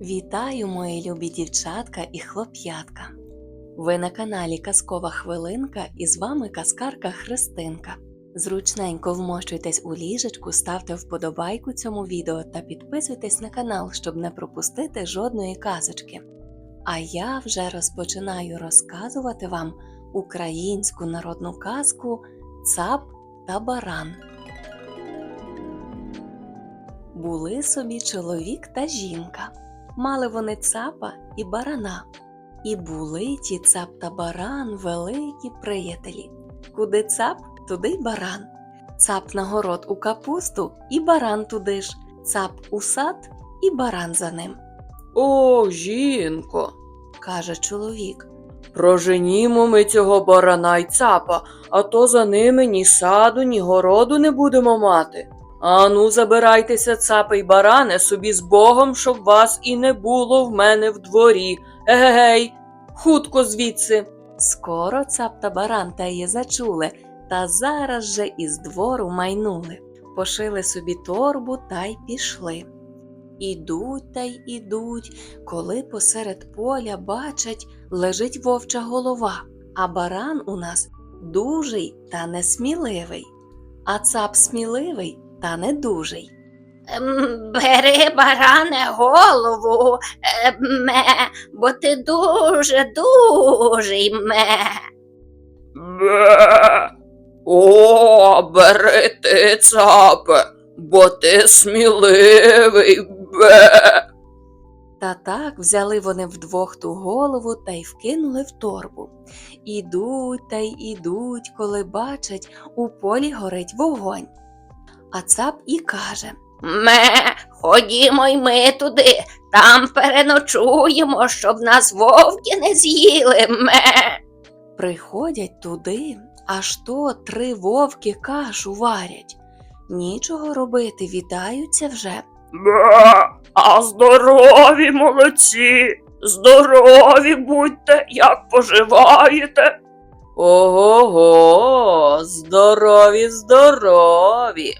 Вітаю, мої любі дівчатка і хлоп'ятка! Ви на каналі Казкова Хвилинка і з вами казкарка Христинка. Зручненько вмощуйтесь у ліжечку, ставте вподобайку цьому відео та підписуйтесь на канал, щоб не пропустити жодної казочки. А я вже розпочинаю розказувати вам українську народну казку Цап та баран. Були собі чоловік та жінка. Мали вони цапа і барана. І були ті цап та баран великі приятелі. Куди цап, туди й баран. Цап на город у капусту і баран туди ж, цап у сад і баран за ним. О, жінко, каже чоловік. проженімо ми цього барана й цапа, а то за ними ні саду, ні городу не будемо мати. Ану, забирайтеся, цапи й баране, собі з Богом, щоб вас і не було в мене в дворі. Егегей, хутко звідси. Скоро цап та баран та її зачули, та зараз же із двору майнули, пошили собі торбу та й пішли. Ідуть та й ідуть, коли посеред поля бачать, лежить вовча голова, а баран у нас дужий та несміливий, а цап сміливий та недужий. Ем, Бери, баране, голову, е, ме, бо ти дуже дужий ме. Бе. О, бери ти, цапе, бо ти сміливий. Бе. Та так взяли вони вдвох ту голову та й вкинули в торбу. Ідуть та й ідуть, коли бачать, у полі горить вогонь. А цап і каже Ме, ходімо й ми туди, там переночуємо, щоб нас вовки не з'їли ме. приходять туди, аж то три вовки кашу варять. Нічого робити, вітаються вже. Бе. А здорові молодці, здорові будьте, як поживаєте. Ого, го здорові, здорові.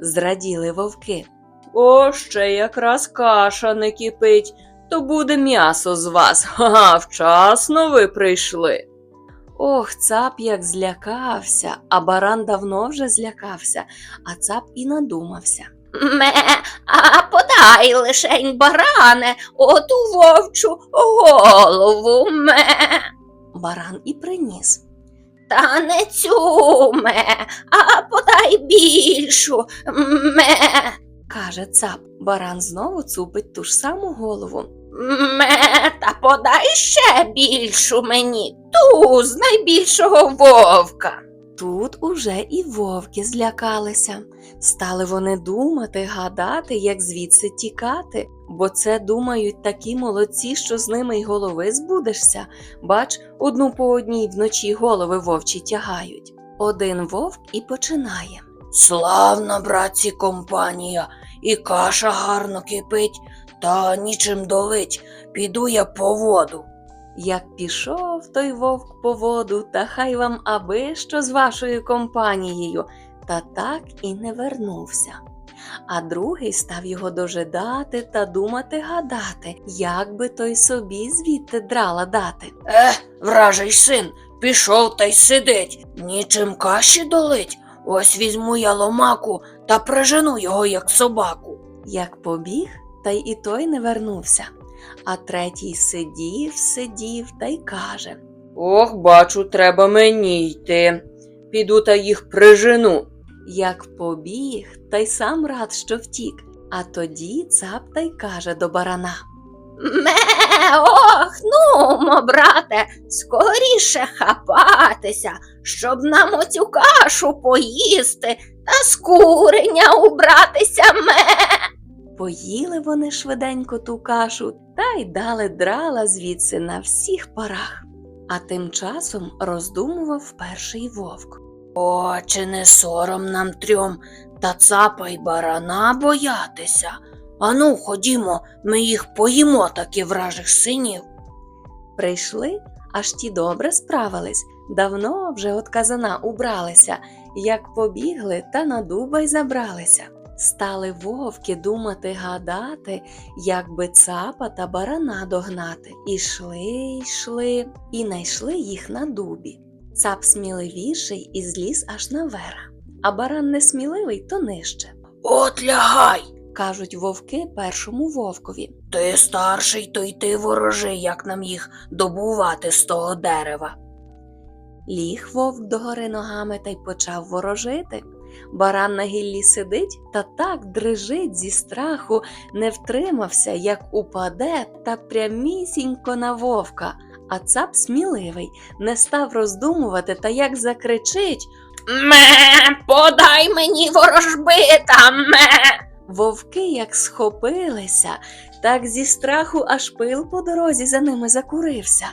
Зраділи вовки. О, ще якраз каша не кипить, то буде м'ясо з вас. Ха, вчасно ви прийшли. Ох, цап як злякався, а баран давно вже злякався, а цап і надумався. Ме, а подай лишень баране, оту вовчу голову ме. Баран і приніс. Та не цю ме, а подай більшу ме. Каже цап, баран знову цупить ту ж саму голову. Ме, та подай ще більшу мені, ту з найбільшого вовка. Тут уже і вовки злякалися. Стали вони думати, гадати, як звідси тікати, бо це думають такі молодці, що з ними й голови збудешся. Бач, одну по одній вночі голови вовчі тягають. Один вовк і починає. Славна, братці, компанія, і каша гарно кипить, та нічим долить, піду я по воду. Як пішов той вовк по воду, та хай вам аби що з вашою компанією, та так і не вернувся. А другий став його дожидати та думати гадати, як би той собі звідти драла дати. Е, вражий син, пішов та й сидить, нічим каші долить. Ось візьму я ломаку та прижену його, як собаку. Як побіг, та й і той не вернувся. А третій сидів, сидів та й каже Ох, бачу, треба мені йти. Піду та їх прижену. Як побіг, та й сам рад, що втік. А тоді цап та й каже до барана. Ме, ох, нумо, брате, скоріше хапатися, щоб нам оцю кашу поїсти та з куреня убратися ме. Поїли вони швиденько ту кашу та й дали драла звідси на всіх парах. А тим часом роздумував перший вовк. О, чи не сором нам трьом та цапа й барана боятися? Ану, ходімо, ми їх поїмо таки вражих синів. Прийшли, аж ті добре справились, давно вже от казана убралися, як побігли та на дуба й забралися. Стали вовки думати гадати, як би цапа та барана догнати. Ішли, йшли і найшли їх на дубі. Цап сміливіший і зліз аж наверх, а баран несміливий то нижче. От лягай! Кажуть вовки першому вовкові. Ти старший, то й ти ворожи, як нам їх добувати з того дерева. Ліг вовк догори ногами та й почав ворожити. Баран на гіллі сидить та так дрижить зі страху, не втримався, як упаде та прямісінько на вовка. А цап сміливий, не став роздумувати та як закричить. Ме, подай мені ворожбита, ме. Вовки як схопилися, так зі страху аж пил по дорозі за ними закурився.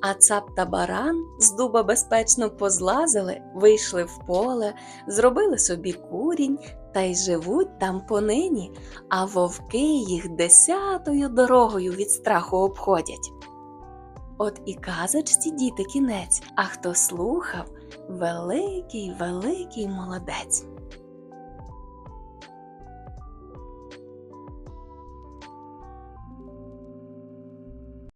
А цап та баран з дуба безпечно позлазили, вийшли в поле, зробили собі курінь та й живуть там понині, а вовки їх десятою дорогою від страху обходять. От і казочці діти кінець, а хто слухав, великий, великий молодець.